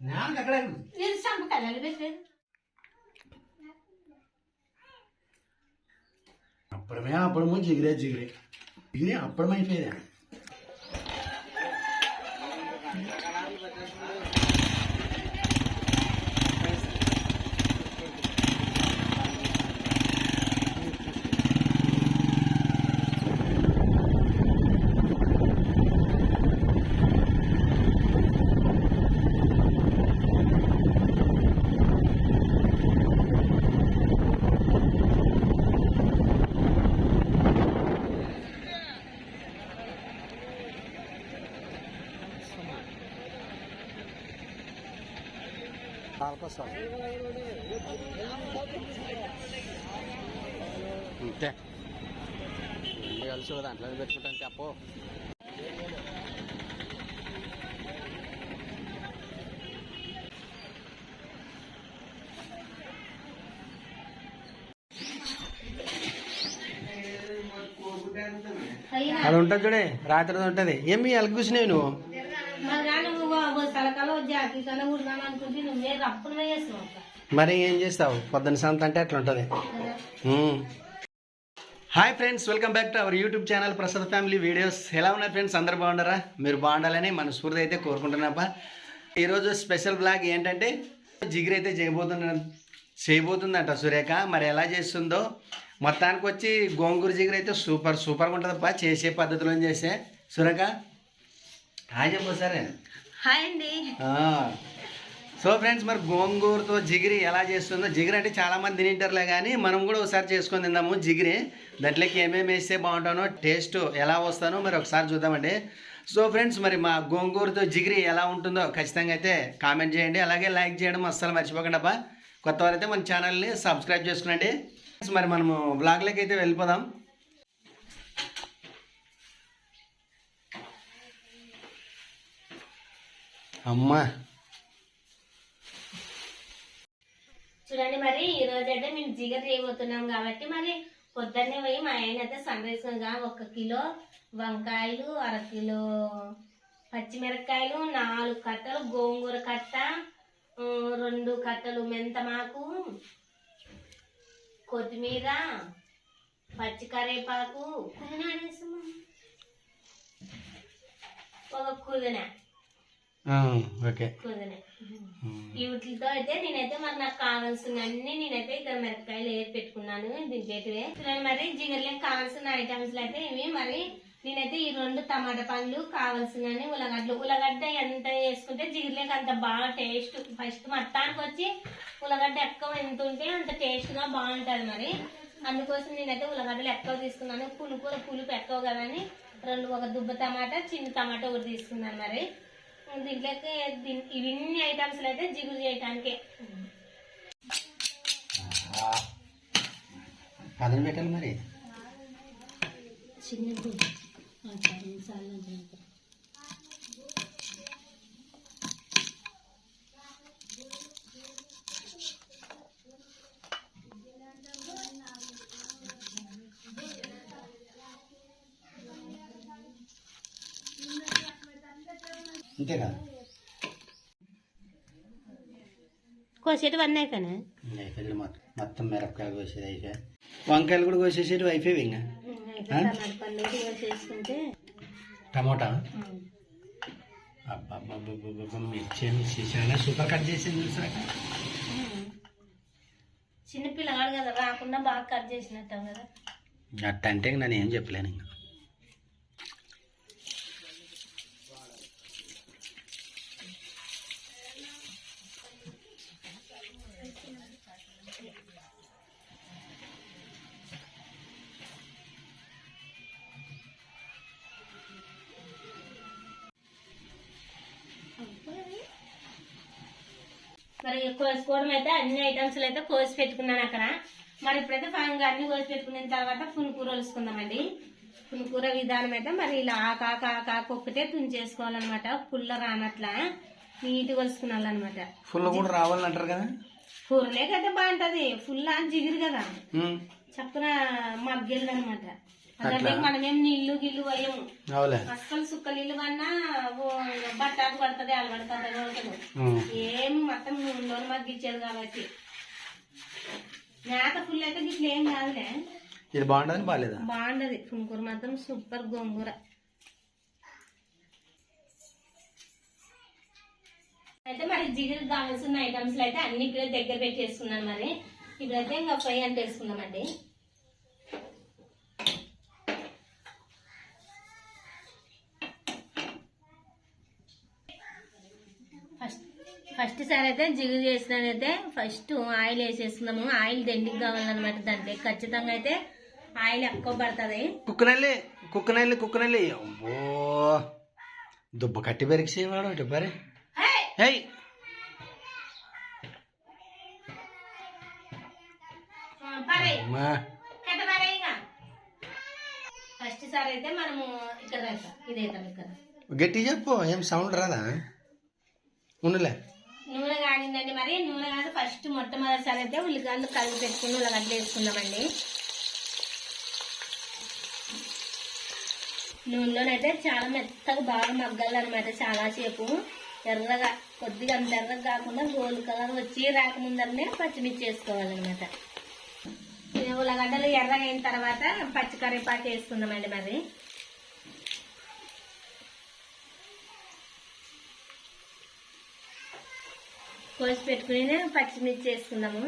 నాన్నకి అక్కడ ఇది చంపకాయలు పెట్టలేదు అప్పుడమే అప్పుడమో జిగిరే జిగిరే జిగిరే అప్పుడమైపోయేదా అంతే కలిసి దాంట్లో పెట్టుకుంటాను చెప్పు. అయినా అది ఉంటుంది చూడే రాత్రి ఉంటుంది. ఏమి ఎలక కూర్చునేవి నువ్వు? అనుకుంటే నువ్వే మరి ఏం చేస్తావు? పొద్దున సంత అంటే అట్లా ఉంటుంది hi friends welcome back to our YouTube channel Prasad family videos. ఎలా ఉన్నారు ఫ్రెండ్స్? అందరు బాగుండారా మీరు బాగుండాలని మనస్ఫూర్తి అయితే కోరుకుంటున్నాపా ఈరోజు స్పెషల్ బ్లాగ్ ఏంటంటే జిగిరి అయితే చేయబోతున్న చేయబోతుందంట సురేఖ. మరి ఎలా చేస్తుందో మొత్తానికి వచ్చి గోంగూర జిగిరి అయితే సూపర్ సూపర్గా ఉంటుందప్పా. చేసే పద్ధతిలో చేసే. సురేఖ హాయ్ చెప్పు సరే హాయ్ అండి. సో ఫ్రెండ్స్ మరి గోంగూరతో జిగిరి ఎలా చేస్తుందో జిగిరి అంటే చాలా మంది తింటారులే కానీ మనం కూడా ఒకసారి చేసుకొని తిందాము. జిగిరి దాంట్లోకి ఏమేమి వేస్తే బాగుంటానో టేస్ట్ ఎలా వస్తానో మరి ఒకసారి చూద్దామండి. సో ఫ్రెండ్స్ మరి మా గోంగూరతో జిగిరి ఎలా ఉంటుందో ఖచ్చితంగా అయితే కామెంట్ చేయండి. అలాగే లైక్ చేయడం అస్సలు మర్చిపోకండి అబ్బా. కొత్త వారైతే మన ఛానల్ని సబ్స్క్రైబ్ చేసుకునండి. మరి మనము బ్లాగ్లోకి అయితే వెళ్ళిపోదాం. అమ్మా చూడండి మరి ఈ రోజు అయితే మేము జిగర్ చేయబోతున్నాం కాబట్టి మరి పొద్దున్నే పోయి మా ఆయన అయితే సన్ రైస్గా ఒక కిలో వంకాయలు అర కిలో పచ్చిమిరపకాయలు నాలుగు కట్టలు గోంగూర కట్ట రెండు కట్టలు మెంతమాకు కొత్తిమీర పచ్చి పుదీనా వేసామా? ఒక కుదిన ఓకే. వీటితో అయితే నేనైతే మరి నాకు కావాల్సిన అన్ని నేనైతే ఇక్కడ మిరపకాయలు వేసి పెట్టుకున్నాను దించేటివే మరి జిగర్లకు కావాల్సిన ఐటమ్స్ అయితే ఇవి మరి నేనైతే ఈ రెండు టమాటా పండ్లు కావాల్సినవి ఉల్లగడ్డలు ఉల్లగడ్డ ఎంత వేసుకుంటే జిగర్లకు అంత బాగా టేస్ట్ ఫస్ట్ మొత్తానికి వచ్చి ఉల్లగడ్డ ఎక్కువ ఎంత ఉంటే అంత టేస్ట్గా మరి. అందుకోసం నేనైతే ఉల్లగడ్డలు ఎక్కువ తీసుకున్నాను. పులుపు పులుపు ఎక్కువ కదా అని రెండు ఒక దుబ్బ టమాటా చిన్న టమాటా ఒకటి తీసుకున్నాను మరి. దీంట్లోకి ఇవన్నీ ఐటమ్స్ అయితే జిగురు చేయటానికే. పెట్టాలి మరి? చిన్న అంతే కదా కోసేటి వన్ అయిపోయినా? అయిపోయింది మొత్తం. మిరపకాయలు కోసేది అయిపోయి. వంకాయలు కూడా కోసేసేటి అయిపోయి ఇంకా టమాటా పళ్ళు కోసేసుకుంటే. టమోటా? అబ్బబ్బబ్బబ్బబ్బ, మిర్చి మిర్చి చాలా సూపర్ కట్ చేసింది చూసాక చిన్న పిల్లగాడు కదా రాకుండా బాగా కట్ చేసినట్టు కదా. అట్ట అంటే నేను ఏం చెప్పలేను ఇంకా కోసుకోవడం అయితే అన్ని ఐటమ్స్ అయితే కోసి పెట్టుకున్నాను అక్కడ. మరి ఇప్పుడైతే ఫైన్గా అన్ని కోసి పెట్టుకున్న తర్వాత పునుకూర వలుసుకుందామండి పునుకూర విధానం అయితే మరి ఇలా ఆకు ఆకు ఆకు ఆకు ఒక్కటే తుంచేసుకోవాలన్నమాట. పుల్ల రానట్లా నీట్గా వలుసుకున్నాలన్నమాట ఫుల్ కూడా రావాలని అంటారు కదా? కూరలేకైతే బాగుంటది. ఫుల్ అని జిగిరి కదా. చక్కన మగ్గెళ్ళు మనమేం నీళ్ళు గిల్లు పోయము అస్సలు సుక్క నీళ్ళు కన్నా బట్టాకు పడుతుంది అలవడుతుంది. ఏం మొత్తం నూనెలో మగ్గిచ్చేది కాబట్టి. మేత ఫుల్ అయితే గిట్ల ఏం కాదులే. ఇది బాగుంటుంది బాగాలేదా? బాగుండదు. పుంకూర మాత్రం సూపర్ గోంగూర. అయితే మరి జిగురు కావాల్సిన ఐటమ్స్ అయితే అన్ని ఇక్కడ దగ్గర పెట్టేసుకున్నాను మరి. ఇప్పుడైతే ఇంకా ఫ్రై అంటే వేసుకుందామండి ఫస్ట్ ఫస్ట్ సారి అయితే జిగురు చేసినదైతే ఫస్ట్ ఆయిల్ వేసేసుకున్నాము ఆయిల్ దండికి కావాలన్నమాట దాంట్లో. ఖచ్చితంగా అయితే ఆయిల్ ఎక్కువ పడుతుంది. కుక్కనల్లి కుక్కనల్లి కుక్కనల్లి. అబ్బో దుబ్బ కట్టి పెరిగి చేయవాడు ఇటు పరి. హై ఫస్ట్ సారి అయితే మనము ఇక్కడ ఇక్కడ. గట్టి చెప్పు ఏం సౌండ్ రాదా? ఉండలే. నూనె కానిందండి మరి. నూనె కాదు ఫస్ట్ మొట్టమొదటిసారి అయితే ఉల్లిగడ్డలు కలిపి పెట్టుకుని ఉల్లగడ్డలు వేసుకుందామండి. నూనెలోనైతే చాలా మెత్తగా బాగా మగ్గాలన్నమాట చాలాసేపు. ఎర్రగా కొద్దిగా అంత ఎర్రగా కాకుండా గోల్డ్ కలర్ వచ్చి రాకముందరనే పచ్చిమిర్చి వేసుకోవాలన్నమాట. ఉల్లగడ్డలు ఎర్రగా అయిన తర్వాత పచ్చి కరివేపాకు వేసుకుందామండి మరి. కోసి పెట్టుకుని పచ్చిమిర్చి వేసుకుందాము.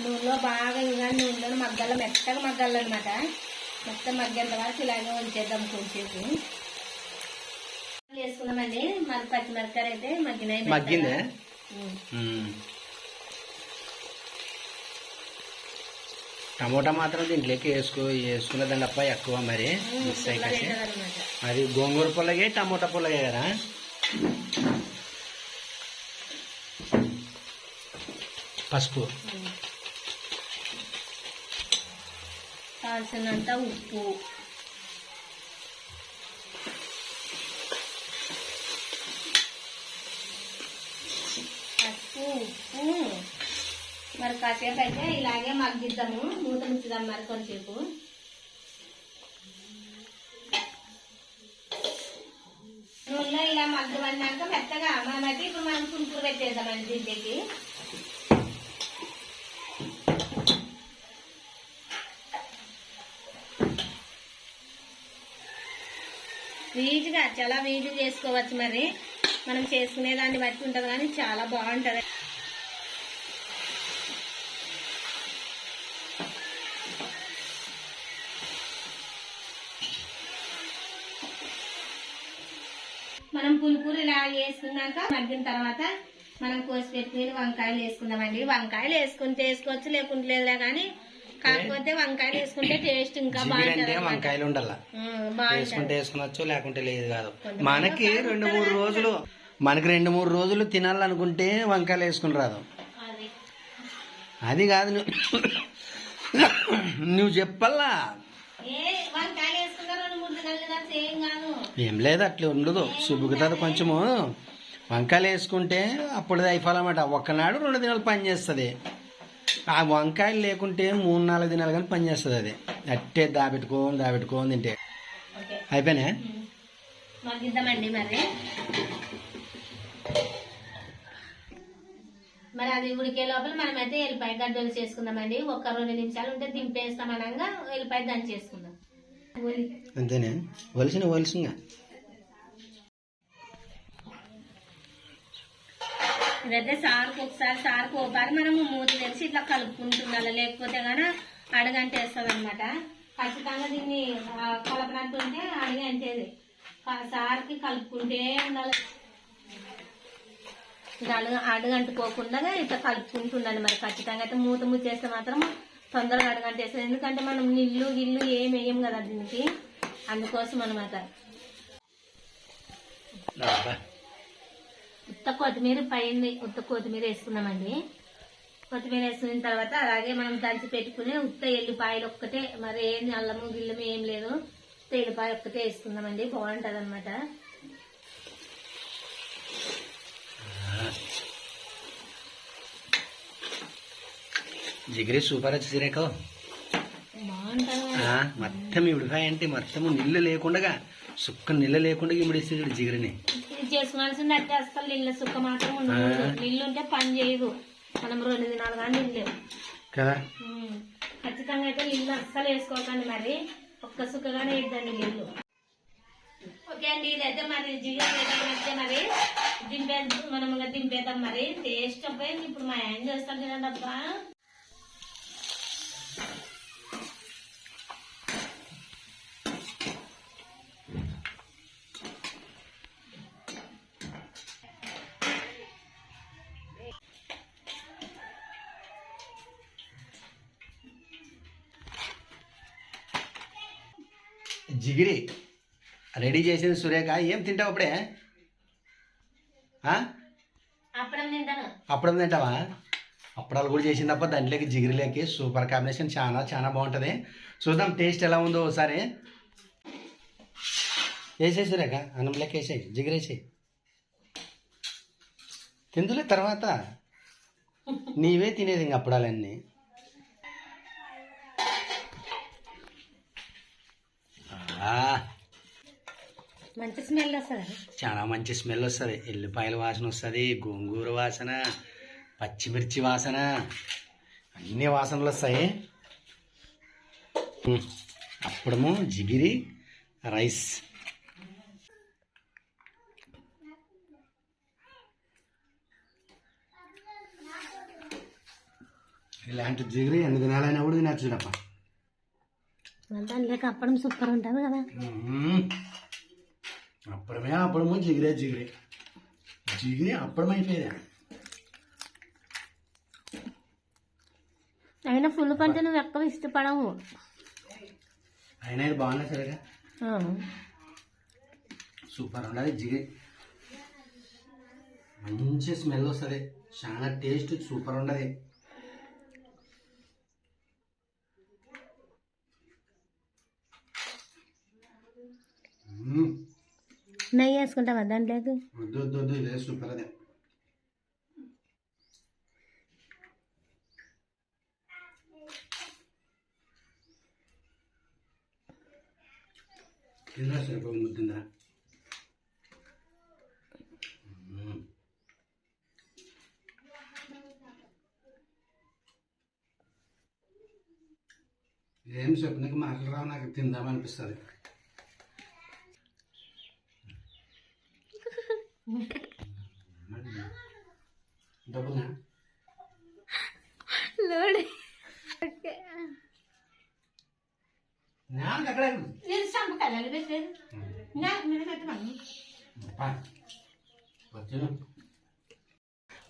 నూనెలో బాగా ఇంకా నూనెలో మగ్గాల మెత్తగా మగ్గాలన్నమాట. మొత్తం మగ్గేంత వరకు ఇలాగే ఉంచేద్దాం కొంచెంసేపు. వేసుకున్నామండి మరి పచ్చిమిరపకాయలు అయితే మగ్గినాయి. మగ్గిందే? టమోటా మాత్రం దీంట్లోకి వేసుకో వేసుకున్నదండి అప్ప ఎక్కువ మరి మిస్ అయ్యి కాసి. పుల్లగా అది గోంగూర పుల్లగే టమోటా పుల్లగే కదా? పసుపు. కావాల్సినంత ఉప్పు పసుపు ఉప్పు మరి కాసేపు అయితే ఇలాగే మగ్గిద్దాము. మూత ముచ్చుదాం మరి కొంచెంసేపు. నూనెలో ఇలా మగ్గమన్నాక మెత్తగా మనమైతే ఇప్పుడు మనం పులుపులు పెట్టేద్దామండి దీంట్లోకి. వీజుగా చాలా వీజు చేసుకోవచ్చు మరి. మనం చేసుకునే దాన్ని బట్టి ఉంటుంది కానీ చాలా బాగుంటుంది. మనం పులుపురు ఇలా వేసుకున్నాక మగ్గిన తర్వాత మనం కోసి పెట్టుకుని వంకాయలు వేసుకుందామండి. వంకాయలు వేసుకుంటే వేసుకోవచ్చు లేకుంటే లేదులే కానీ కాకపోతే వంకాయలు వేసుకుంటే టేస్ట్ ఇంకా బాగుంటుంది వంకాయలు ఉండాల వేసుకుంటే వేసుకోవచ్చు లేకుంటే లేదు కాదు. మనకి రెండు మూడు రోజులు మనకి రెండు మూడు రోజులు తినాలనుకుంటే వంకాయలు వేసుకుని రాదు. అది. అది కాదు నువ్వు నువ్వు చెప్పల్లా ఏ వంకాయలు వేసుకున్నా రెండు మూడు దినాలు కదా సేమ్ కాదు ఏం లేదు అట్లా ఉండదు. సుబ్బుకుతుంది కొంచెము వంకాయలు వేసుకుంటే అప్పుడు అయిపోవాలన్నమాట. ఒక్కనాడు రెండు దినాలు పని చేస్తుంది. ఆ వంకాయలు లేకుంటే మూడు నాలుగు దినాలు కానీ పని చేస్తుంది అది. అట్టే దాబెట్టుకోని దాబెట్టుకోని తింటే. అయిపోయినా? మరి. మరి అది ఉడికే లోపల మనమైతే ఎల్లిపాయ గడ్డలు చేసుకుందామండి. ఒక రెండు నిమిషాలు ఉంటే దింపేస్తాం అనగా ఎల్లిపాయ చేసుకుందాం అంతేనే? వలసిన వలసింగా. ఇదైతే సారుకు ఒకసారి సారుకు ఒకసారి మనము మూత తెరిచి ఇట్లా కలుపుకుంటుండాలి. లేకపోతే కానీ అడగంటే వేస్తుంది అనమాట ఖచ్చితంగా దీన్ని ఆ, కలపనట్టు సార్కి కలుపుకుంటే ఉండాలి. అడుగు అడుగంటుకోకుండా ఇట్లా కలుపుకుంటుండాలి మరి. ఖచ్చితంగా అయితే మూత ముచ్చేస్తే మాత్రం తొందరగా అడుగంటేస్తుంది ఎందుకంటే మనం నీళ్ళు గిల్లు ఏం వేయం కదా దీనికి. అందుకోసం అనమాట ఉత్త కొత్తిమీర పైన ఉత్త కొత్తిమీర వేసుకున్నామండి. కొత్తిమీర వేసుకున్న తర్వాత అలాగే మనం దంచి పెట్టుకుని ఉత్త ఎల్లిపాయలు ఒక్కటే. మరి ఏం అల్లము గిల్లము ఏం లేదు. తేలిపాయ ఒక్కటే వేసుకుందామండి. బాగుంటుంది అనమాట జిగిరి సూపర్ వచ్చి మొత్తం ఇవిడికాయ అంటే మొత్తం నీళ్ళు లేకుండా సుక్క నీళ్ళు లేకుండా ఇమిడిస్తే చూడు జిగిరిని. చేసుకోవాల్సింది అంటే అసలు నీళ్ళ సుక్క మాత్రం ఉండదు. నీళ్ళు ఉంటే పని చేయదు. మనం రెండు దినాలు కానీ నీళ్ళు. కదా? ఉమ్. ఖచ్చితంగా అయితే నీళ్ళు అస్సలు వేసుకోకండి మరి. ఒక్క సుక్కగానే వేద్దండి నీళ్ళు. ఓకే అండి ఇదైతే మరి జిగర్ మరి దింపే మనం దింపేద్దాం మరి. టేస్ట్ అబ్బాయి ఇప్పుడు మా ఆయన చేస్తాం చూడండి అబ్బా. జిగిరి రెడీ చేసింది సురేఖ. ఏం తింటావు అప్పుడే? అప్పడం తింటావా? అప్పడాలు కూడా చేసింది తప్ప దాంట్లోకి జిగిరిలోకి సూపర్ కాంబినేషన్. చాలా చాలా బాగుంటుంది. చూద్దాం టేస్ట్ ఎలా ఉందో ఒకసారి. వేసేసి సురేఖ. అన్నంలోకి వేసేయి. జిగిరేసేయి తిందులే తర్వాత. నీవే తినేది ఇంక అప్పడాలన్నీ. మంచి స్మెల్ వస్తుంది చాలా మంచి స్మెల్ వస్తుంది. ఎల్లిపాయల వాసన వస్తుంది గోంగూర వాసన పచ్చిమిర్చి వాసన అన్ని వాసనలు వస్తాయి. అప్పుడము జిగిరి రైస్. ఇలాంటి జిగిరి ఎన్ని దినాలైనా కూడా తినచ్చు దాంట్లోకి అప్పడం సూపర్ ఉంటుంది కదా. అప్పుడమే అప్పుడము జిగిరే జిగిరే. జిగిరి అప్పడం అయిపోయేది అయినా ఫుల్ పంట నువ్వు ఎక్కువ ఇష్టపడవు. అయినా ఇది బాగున్నా సరేగా? సూపర్ ఉండాలి జిగిరి. మంచి స్మెల్ వస్తుంది. చాలా టేస్ట్ సూపర్ ఉండదు నెయ్యి వేసుకుంటావా దాంట్లోకి? వద్దు వద్దు వద్దు సరిపోయి ముద్దిందా? మ్మ్. ఏం చెప్పినాక మాటలు రావు నాకు తిందామనిపిస్తుంది.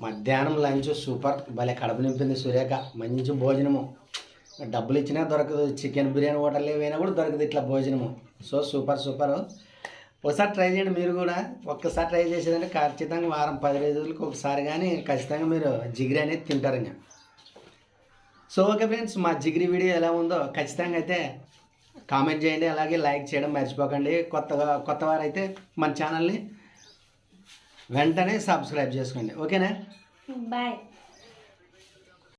మధ్యాహ్నం లంచ్ సూపర్. భలే కడుపు నింపింది సురేఖ. మంచి భోజనము. డబ్బులు ఇచ్చినా దొరకదు. చికెన్ బిర్యానీ హోటల్ ఏవైనా కూడా దొరకదు ఇట్లా భోజనము. So super super. ఒకసారి ట్రై చేయండి మీరు కూడా. ఒక్కసారి ట్రై చేసేదంటే ఖచ్చితంగా వారం పది రోజులకు ఒకసారి కానీ ఖచ్చితంగా మీరు జిగిరి అనేది తింటారు ఇంకా సో ఓకే ఫ్రెండ్స్ మా జిగిరి వీడియో ఎలా ఉందో ఖచ్చితంగా అయితే కామెంట్ చేయండి అలాగే లైక్ చేయడం మర్చిపోకండి. కొత్తగా కొత్త వారైతే మన ఛానల్ని వెంటనే సబ్స్క్రైబ్ చేసుకోండి. ఓకేనా? బాయ్.